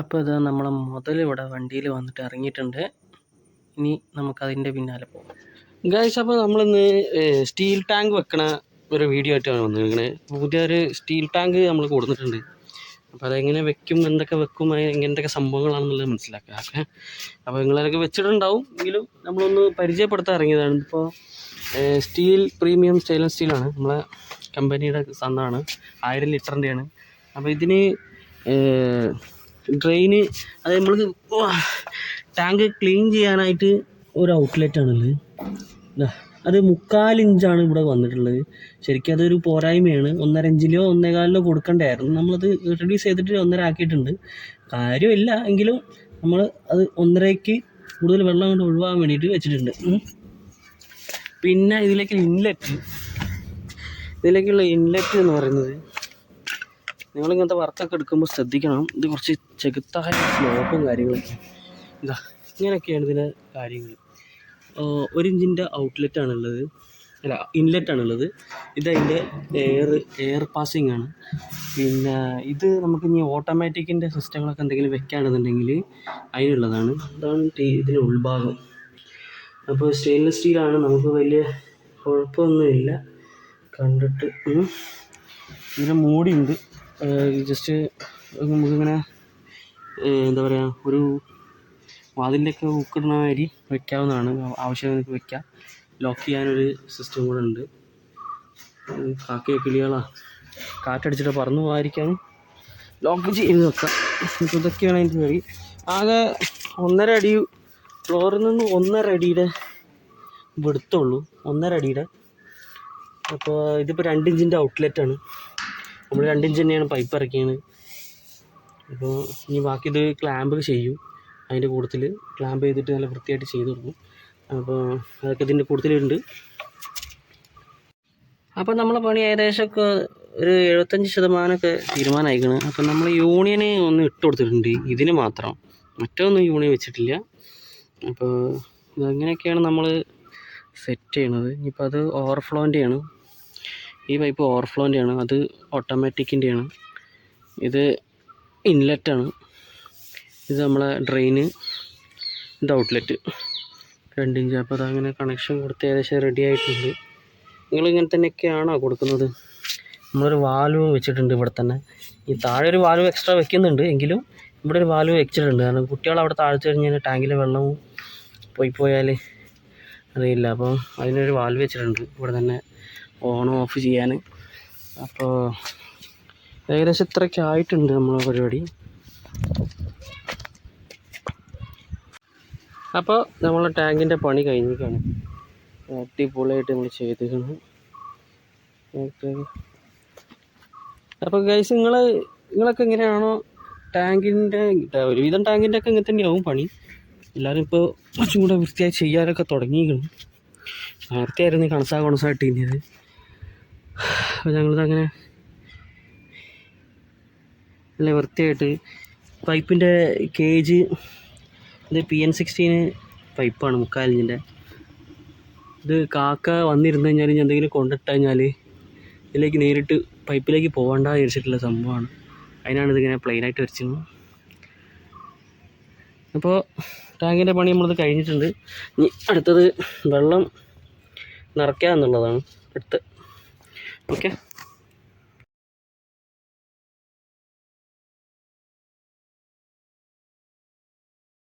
അപ്പോൾ ഇതാ നമ്മളെ മുതൽ ഇവിടെ വണ്ടിയിൽ വന്നിട്ട് ഇറങ്ങിയിട്ടുണ്ട്. ഇനി നമുക്കതിന്റെ പിന്നാലെ പോകാം. ഗൈസ് അപ്പോൾ നമ്മളിന്ന് സ്റ്റീൽ ടാങ്ക് വെക്കണ ഒരു വീഡിയോ ആയിട്ടാണ് വന്നിരിക്കുന്നത് പുതിയൊരു സ്റ്റീൽ ടാങ്ക് നമ്മൾ കൊടുത്തിട്ടുണ്ട്. അപ്പോൾ അതെങ്ങനെ വെക്കും എന്തൊക്കെ വെക്കും അത് എന്തൊക്കെ സംഭവങ്ങളാണെന്നുള്ളത് മനസ്സിലാക്കുക. ഓക്കെ അപ്പോൾ നിങ്ങളതൊക്കെ വെച്ചിട്ടുണ്ടാവും. എങ്കിലും നമ്മളൊന്ന് പരിചയപ്പെടുത്താൻ ഇറങ്ങിയതാണ്. ഇപ്പോൾ സ്റ്റീൽ പ്രീമിയം സ്റ്റെയിൻലെസ് സ്റ്റീലാണ്. നമ്മളെ കമ്പനിയുടെ സാധനമാണ്. ആയിരം ലിറ്ററിന്റെയാണ് അപ്പോൾ ഇതിന് ഡ്രെയിന് അത് നമ്മൾ ടാങ്ക് ക്ലീൻ ചെയ്യാനായിട്ട് ഒരു ഔട്ട്ലെറ്റാണുള്ളത് അത് മുക്കാൽ ഇഞ്ചാണ് ഇവിടെ വന്നിട്ടുള്ളത്. ശരിക്കും അതൊരു പോരായ്മയാണ്. ഒന്നര ഇഞ്ചിലോ ഒന്നേകാലിലോ കൊടുക്കണ്ടായിരുന്നു. നമ്മളത് റിഡ്യൂസ് ചെയ്തിട്ട് ഒന്നര ആക്കിയിട്ടുണ്ട്. കാര്യമില്ല. എങ്കിലും നമ്മൾ അത് ഒന്നരയ്ക്ക് കൂടുതൽ വെള്ളം കൊണ്ട് ഒഴിവാൻ വേണ്ടിയിട്ട് വെച്ചിട്ടുണ്ട്. പിന്നെ ഇതിലേക്ക് ഇൻലെറ്റ് ഇതിലേക്കുള്ള ഇൻലെറ്റ് എന്ന് പറയുന്നത് നിങ്ങളിങ്ങനത്തെ വർക്കൊക്കെ എടുക്കുമ്പോൾ ശ്രദ്ധിക്കണം. ഇത് കുറച്ച് ചെകുത്തായ സ്ലോപ്പും കാര്യങ്ങളൊക്കെ ഇതാ ഇങ്ങനെയൊക്കെയാണ് ഇതിന്റെ കാര്യങ്ങൾ ഒരു ഇഞ്ചിന്റെ ഔട്ട്ലെറ്റാണുള്ളത് അല്ല ഇൻലെറ്റാണുള്ളത് ഇതതിന്റെ എയർ എയർ പാസിംഗ് ആണ്. പിന്നെ ഇത് നമുക്ക് ഇനി ഓട്ടോമാറ്റിക്കിന്റെ സിസ്റ്റങ്ങളൊക്കെ എന്തെങ്കിലും വെക്കുകയാണെന്നുണ്ടെങ്കിൽ അതിനുള്ളതാണ്. ഇതാണ് ടീ- ഇതിന്റെ ഉൾഭാഗം. അപ്പോൾ സ്റ്റെയിൻലെസ് സ്റ്റീലാണ് നമുക്ക് വലിയ കുഴപ്പമൊന്നുമില്ല. കണ്ടിട്ട് ഇതിന്റെ മൂടിയുണ്ട്. ജസ്റ്റ് നമുക്കിങ്ങനെ എന്താ പറയുക ഒരു വാതിലിന്റെയൊക്കെ ഹുക്കിടുന്ന മാതിരി വെക്കാവുന്നതാണ്. ആവശ്യം നമുക്ക് വെക്കാം. ലോക്ക് ചെയ്യാനൊരു സിസ്റ്റം കൂടെ ഉണ്ട്. കാക്കയോ കിളികളാ. കാറ്റടിച്ചിട്ട് പറന്നു പോകാതിരിക്കാനും ലോക്ക് ചെയ്ത് വെക്കാം. ഇതൊക്കെയാണ് അതിന്റെ വഴി. ആകെ ഒന്നര അടി ഫ്ലോറിൽ നിന്ന് ഒന്നര അടിയുടെ വെടുത്തുള്ളൂ. ഒന്നര അടിയുടെ. അപ്പോൾ ഇതിപ്പോൾ രണ്ട് ഇഞ്ചിന്റെ ഔട്ട്ലെറ്റാണ് നമ്മൾ രണ്ട് ഇഞ്ച് തന്നെയാണ് പൈപ്പ് ഇറക്കിയത്. അപ്പോൾ ഇനി ബാക്കി ഇത് ക്ലാമ്പ് ചെയ്യും. അതിന്റെ കൂട്ടത്തിൽ ക്ലാമ്പ് ചെയ്തിട്ട് നല്ല വൃത്തിയായിട്ട് ചെയ്തു കൊടുക്കും. അപ്പോൾ അതൊക്കെ ഇതിന്റെ കൂട്ടത്തിലുണ്ട്. അപ്പോൾ നമ്മളെ പണി ഏകദേശമൊക്കെ ഒരു എഴുപത്തഞ്ച് ശതമാനമൊക്കെ തീരുമാനമായിക്കണ്. അപ്പോൾ നമ്മൾ യൂണിയന് ഒന്ന് ഇട്ട് കൊടുത്തിട്ടുണ്ട്. ഇതിന് മാത്രം. മറ്റൊന്നും യൂണിയൻ വെച്ചിട്ടില്ല. അപ്പോൾ ഇതങ്ങനെയൊക്കെയാണ് നമ്മൾ സെറ്റ് ചെയ്യണത്? ഇനിയിപ്പോൾ അത് ഓവർഫ്ലോന്റെയാണ് ഈ പൈപ്പ് ഓവർഫ്ലോന്റെയാണ് അത് ഓട്ടോമാറ്റിക്കിന്റെയാണ് ഇത് ഇൻലെറ്റാണ് ഇത് നമ്മളെ ഡ്രെയിന് ഇത് ഔട്ട്ലെറ്റ് രണ്ട് ഇഞ്ച് അപ്പോൾ അതങ്ങനെ കണക്ഷൻ കൊടുത്ത് ഏകദേശം റെഡി ആയിട്ടുണ്ട്. നിങ്ങൾ ഇങ്ങനെ തന്നെയൊക്കെയാണോ കൊടുക്കുന്നത്? നമ്മളൊരു വാൽവ് വെച്ചിട്ടുണ്ട് ഇവിടെ തന്നെ. ഈ താഴെ ഒരു വാൽവ് എക്സ്ട്രാ വെക്കുന്നുണ്ട് എങ്കിലും ഇവിടെ ഒരു വാൽവ് വെച്ചിട്ടുണ്ട്. കാരണം കുട്ടികൾ അവിടെ താഴ്ച കഴിഞ്ഞാൽ ടാങ്കിലെ വെള്ളവും പോയി പോയാൽ അറിയില്ല. അപ്പോൾ അതിനൊരു വാൽവ് വെച്ചിട്ടുണ്ട്. ഇവിടെ തന്നെ ഓൺ ഓഫ് ചെയ്യാൻ. അപ്പോൾ ഏകദേശം ഇത്രയൊക്കെ ആയിട്ടുണ്ട് നമ്മളെ പരിപാടി. അപ്പോൾ നമ്മളെ ടാങ്കിന്റെ പണി കഴിഞ്ഞിരിക്കുകയാണ്. അടിപൊളിയായിട്ട് നമ്മൾ ചെയ്തിരിക്കുന്നു. അപ്പോൾ ഗൈസ് നിങ്ങൾ നിങ്ങളൊക്കെ എങ്ങനെയാണോ ടാങ്കിന്റെ ഒരുവിധം ടാങ്കിന്റെ ഒക്കെ ഇങ്ങനെ തന്നെയാവും പണി. എല്ലാവരും ഇപ്പോൾ കുറച്ചും കൂടെ വൃത്തിയായി ചെയ്യാനൊക്കെ തുടങ്ങിയിരിക്കണം നേരത്തെ ആയിരുന്നു കണസാ കണസായിട്ട് ഇനിയത് അപ്പോൾ ഞങ്ങളിതങ്ങനെ നല്ല വൃത്തിയായിട്ട് പൈപ്പിന്റെ കേജ് ഇത് പി എൻ സിക്സ്റ്റീന് പൈപ്പാണ് മുക്കാലിഞ്ചിന്റെ ഇത് കാക്ക വന്നിരുന്നു കഴിഞ്ഞാൽ ഞാൻ എന്തെങ്കിലും കൊണ്ടിട്ട് കഴിഞ്ഞാൽ ഇതിലേക്ക് നേരിട്ട് പൈപ്പിലേക്ക് പോകണ്ട വിചാരിച്ചിട്ടുള്ള സംഭവമാണ്. അതിനാണ് ഇതിങ്ങനെ പ്ലെയിനായിട്ട് വരച്ചിരുന്നത്. അപ്പോൾ ടാങ്കിന്റെ പണി നമ്മളത് കഴിഞ്ഞിട്ടുണ്ട്. ഇനി അടുത്തത് വെള്ളം നിറയ്ക്കുക എന്നുള്ളതാണ് അടുത്ത് ഓക്കെ